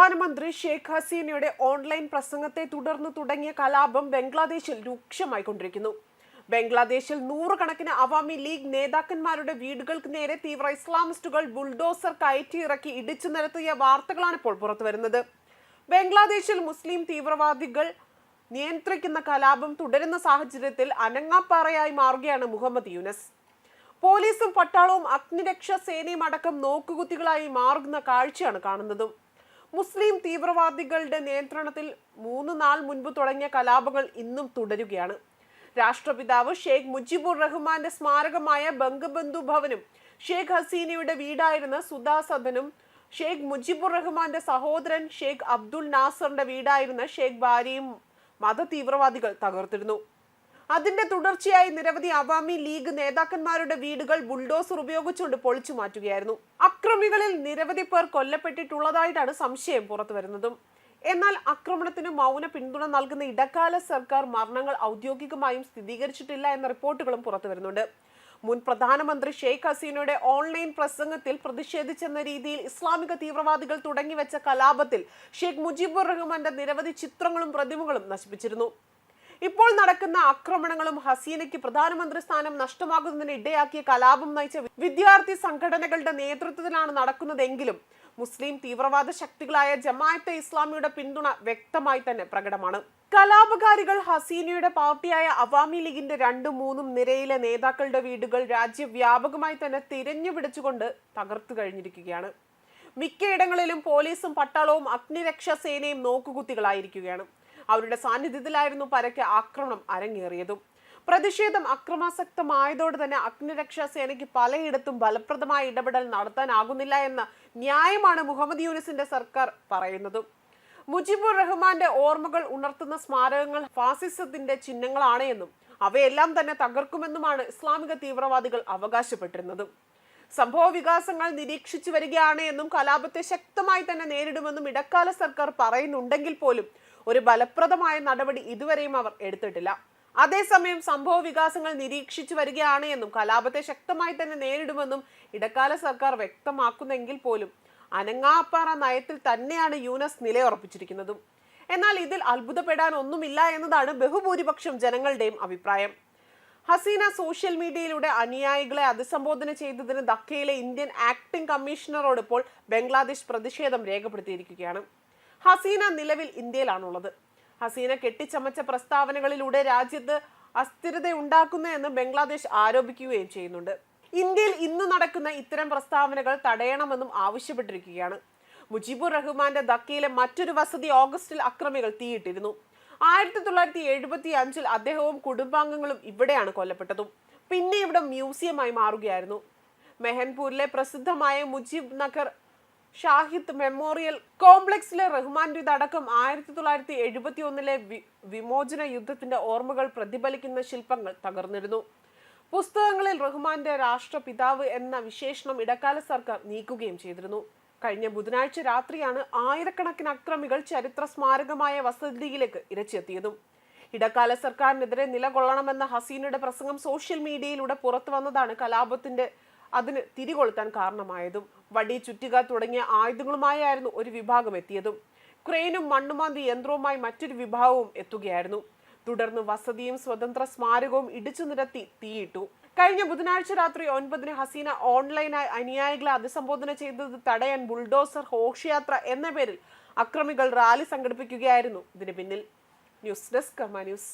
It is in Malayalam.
പ്രധാനമന്ത്രി ഷെയ്ഖ് ഹസീനയുടെ ഓൺലൈൻ പ്രസംഗത്തെ തുടർന്ന് തുടങ്ങിയ കലാപം ബംഗ്ലാദേശിൽ രൂക്ഷമായിക്കൊണ്ടിരിക്കുന്നു ബംഗ്ലാദേശിൽ നൂറുകണക്കിന് അവാമി ലീഗ് നേതാക്കന്മാരുടെ വീടുകൾക്ക് നേരെ തീവ്ര ഇസ്ലാമിസ്റ്റുകൾ ബുൾഡോസർ കയറ്റിയിറക്കി ഇടിച്ചു നിരത്തിയ വാർത്തകളാണ് ഇപ്പോൾ പുറത്തുവരുന്നത് ബംഗ്ലാദേശിൽ മുസ്ലിം തീവ്രവാദികൾ നിയന്ത്രിക്കുന്ന കലാപം തുടരുന്ന സാഹചര്യത്തിൽ അനങ്ങാപ്പാറയായി മാറുകയാണ് മുഹമ്മദ് യൂനസ്. പോലീസും പട്ടാളവും അഗ്നിരക്ഷാ സേനയും അടക്കം നോക്കുകുത്തികളായി മാറുന്ന കാഴ്ചയാണ് കാണുന്നതും. മുസ്ലിം തീവ്രവാദികളുടെ നിയന്ത്രണത്തിൽ മൂന്ന് നാൾ മുൻപ് തുടങ്ങിയ കലാപങ്ങൾ ഇന്നും തുടരുകയാണ്. രാഷ്ട്രപിതാവ് ഷെയ്ഖ് മുജിബുർ റഹ്മാന്റെ സ്മാരകമായ ബംഗബന്ധു ഭവനും ഷെയ്ഖ് ഹസീനയുടെ വീടായിരുന്ന സുധാ സദനും ഷെയ്ഖ് മുജിബുർ റഹ്മാന്റെ സഹോദരൻ ഷെയ്ഖ് അബ്ദുൽ നാസറിന്റെ വീടായിരുന്ന ഷെയ്ഖ് ബാരിയും മത തീവ്രവാദികൾ തകർത്തിരുന്നു. അതിന്റെ തുടർച്ചയായി നിരവധി അവാമി ലീഗ് നേതാക്കന്മാരുടെ വീടുകൾ ബുൾഡോസർ ഉപയോഗിച്ചുകൊണ്ട് പൊളിച്ചു മാറ്റുകയായിരുന്നു. അക്രമികളിൽ നിരവധി പേർ കൊല്ലപ്പെട്ടിട്ടുള്ളതായിട്ടാണ് സംശയം പുറത്തുവരുന്നതും. എന്നാൽ ആക്രമണത്തിന് മൗന പിന്തുണ നൽകുന്ന ഇടക്കാല സർക്കാർ മരണങ്ങൾ ഔദ്യോഗികമായും സ്ഥിരീകരിച്ചിട്ടില്ല എന്ന റിപ്പോർട്ടുകളും പുറത്തുവരുന്നുണ്ട്. മുൻ പ്രധാനമന്ത്രി ഷെയ്ഖ് ഹസീനയുടെ ഓൺലൈൻ പ്രസംഗത്തിൽ പ്രതിഷേധിച്ചെന്ന രീതിയിൽ ഇസ്ലാമിക തീവ്രവാദികൾ തുടങ്ങിവെച്ച കലാപത്തിൽ ഷെയ്ഖ് മുജീബുർ റഹ്മാന്റെ നിരവധി ചിത്രങ്ങളും പ്രതിമകളും നശിപ്പിച്ചിരുന്നു. ഇപ്പോൾ നടക്കുന്ന ആക്രമണങ്ങളും ഹസീനയ്ക്ക് പ്രധാനമന്ത്രി സ്ഥാനം നഷ്ടമാകുന്നതിന് ഇടയാക്കിയ കലാപം നയിച്ച വിദ്യാർത്ഥി സംഘടനകളുടെ നേതൃത്വത്തിലാണ് നടക്കുന്നതെങ്കിലും മുസ്ലിം തീവ്രവാദ ശക്തികളായ ജമാഅത്തെ ഇസ്ലാമിയുടെ പിന്തുണ വ്യക്തമായി തന്നെ പ്രകടമാണ്. കലാപകാരികൾ ഹസീനയുടെ പാർട്ടിയായ അവാമി ലീഗിന്റെ രണ്ടും മൂന്നും നിരയിലെ നേതാക്കളുടെ വീടുകൾ രാജ്യവ്യാപകമായി തന്നെ തിരഞ്ഞു പിടിച്ചുകൊണ്ട് തകർത്തു കഴിഞ്ഞിരിക്കുകയാണ്. മിക്കയിടങ്ങളിലും പോലീസും പട്ടാളവും അഗ്നിരക്ഷാ സേനയും നോക്കുകുത്തികളായിരിക്കുകയാണ്. അവരുടെ സാന്നിധ്യത്തിലായിരുന്നു പരക്കെ ആക്രമണം അരങ്ങേറിയതും. പ്രതിഷേധം അക്രമാസക്തമായതോടെ തന്നെ അഗ്നിരക്ഷാ സേനയ്ക്ക് പലയിടത്തും ഫലപ്രദമായ ഇടപെടൽ നടത്താനാകുന്നില്ല എന്ന ന്യായമാണ് മുഹമ്മദ് യൂനിസിന്റെ സർക്കാർ പറയുന്നത്. മുജിബുർ റഹ്മാന്റെ ഓർമ്മകൾ ഉണർത്തുന്ന സ്മാരകങ്ങൾ ഫാസിസത്തിന്റെ ചിഹ്നങ്ങളാണ് എന്നും അവയെല്ലാം തന്നെ തകർക്കുമെന്നുമാണ് ഇസ്ലാമിക തീവ്രവാദികൾ അവകാശപ്പെട്ടിരുന്നതും. സംഭവ വികാസങ്ങൾ നിരീക്ഷിച്ചു വരികയാണ് എന്നും കലാപത്തെ ശക്തമായി തന്നെ നേരിടുമെന്നും ഇടക്കാല സർക്കാർ പറയുന്നുണ്ടെങ്കിൽ പോലും ഒരു ഫലപ്രദമായ നടപടി ഇതുവരെയും അവർ എടുത്തിട്ടില്ല. അതേസമയം സംഭവ വികാസങ്ങൾ നിരീക്ഷിച്ചു വരികയാണ് എന്നും കലാപത്തെ ശക്തമായി തന്നെ നേരിടുമെന്നും ഇടക്കാല സർക്കാർ വ്യക്തമാക്കുന്നെങ്കിൽ പോലും അനങ്ങാപ്പാറ നയത്തിൽ തന്നെയാണ് യൂനസ് നിലയുറപ്പിച്ചിരിക്കുന്നതും. എന്നാൽ ഇതിൽ അത്ഭുതപ്പെടാൻ ഒന്നുമില്ല എന്നതാണ് ബഹുഭൂരിപക്ഷം ജനങ്ങളുടെയും അഭിപ്രായം. ഹസീന സോഷ്യൽ മീഡിയയിലൂടെ അനുയായികളെ അഭിസംബോധന ചെയ്തതിന് ധക്കയിലെ ഇന്ത്യൻ ആക്ടിംഗ് കമ്മീഷണറോട് ഇപ്പോൾ ബംഗ്ലാദേശ് പ്രതിഷേധം രേഖപ്പെടുത്തിയിരിക്കുകയാണ്. ഹസീന നിലവിൽ ഇന്ത്യയിലാണുള്ളത്. ഹസീന കെട്ടിച്ചമച്ച പ്രസ്താവനകളിലൂടെ രാജ്യത്ത് അസ്ഥിരത എന്ന് ബംഗ്ലാദേശ് ആരോപിക്കുകയും ചെയ്യുന്നുണ്ട്. ഇന്ത്യയിൽ ഇന്ന് നടക്കുന്ന ഇത്തരം പ്രസ്താവനകൾ തടയണമെന്നും ആവശ്യപ്പെട്ടിരിക്കുകയാണ്. മുജീബുർ റഹ്മാന്റെ ധക്കയിലെ മറ്റൊരു വസതി ഓഗസ്റ്റിൽ അക്രമികൾ തീയിട്ടിരുന്നു. ആയിരത്തി തൊള്ളായിരത്തി എഴുപത്തി അഞ്ചിൽ അദ്ദേഹവും കുടുംബാംഗങ്ങളും ഇവിടെയാണ് കൊല്ലപ്പെട്ടതും. പിന്നെ ഇവിടെ മ്യൂസിയമായി മാറുകയായിരുന്നു. മെഹൻപൂരിലെ പ്രസിദ്ധമായ മുജീബ് നഗർ ഷാഹിദ് മെമ്മോറിയൽ കോംപ്ലക്സിലെ റഹ്മാന്റെ അടക്കം ആയിരത്തി തൊള്ളായിരത്തി എഴുപത്തി ഒന്നിലെ വിമോചന യുദ്ധത്തിന്റെ ഓർമ്മകൾ പ്രതിഫലിക്കുന്ന ശില്പങ്ങൾ തകർന്നിരുന്നു. പുസ്തകങ്ങളിൽ റഹ്മാന്റെ രാഷ്ട്രപിതാവ് എന്ന വിശേഷണം ഇടക്കാല സർക്കാർ നീക്കുകയും ചെയ്തിരുന്നു. കഴിഞ്ഞ ബുധനാഴ്ച രാത്രിയാണ് ആയിരക്കണക്കിന് അക്രമികൾ ചരിത്ര സ്മാരകമായ വസതിയിലേക്ക് ഇരച്ചെത്തിയതും ഇടക്കാല സർക്കാരിനെതിരെ നിലകൊള്ളണമെന്ന ഹസീനയുടെ പ്രസംഗം സോഷ്യൽ മീഡിയയിലൂടെ പുറത്തു വന്നതാണ് കലാപത്തിന്റെ അതിന് തിരികൊളുത്താൻ കാരണമായതും വടി ചുറ്റുക തുടങ്ങിയ ആയുധങ്ങളുമായായിരുന്നു ഒരു വിഭാഗം എത്തിയതും. ക്രെയിനും മണ്ണുമാന്തി യന്ത്രവുമായി മറ്റൊരു വിഭാഗവും എത്തുകയായിരുന്നു. തുടർന്ന് വസതിയും സ്വതന്ത്ര സ്മാരകവും ഇടിച്ചു നിരത്തി തീയിട്ടു. കഴിഞ്ഞ ബുധനാഴ്ച രാത്രി ഒൻപതിന് ഹസീന ഓൺലൈനായി അനുയായികളെ അഭിസംബോധന ചെയ്തത് തടയാൻ ബുൾഡോസർ ഘോഷയാത്ര എന്ന പേരിൽ അക്രമികൾ റാലി സംഘടിപ്പിക്കുകയായിരുന്നു. ഇതിന് പിന്നിൽ ന്യൂസ് ഡെസ്ക് കർമ്മ ന്യൂസ്.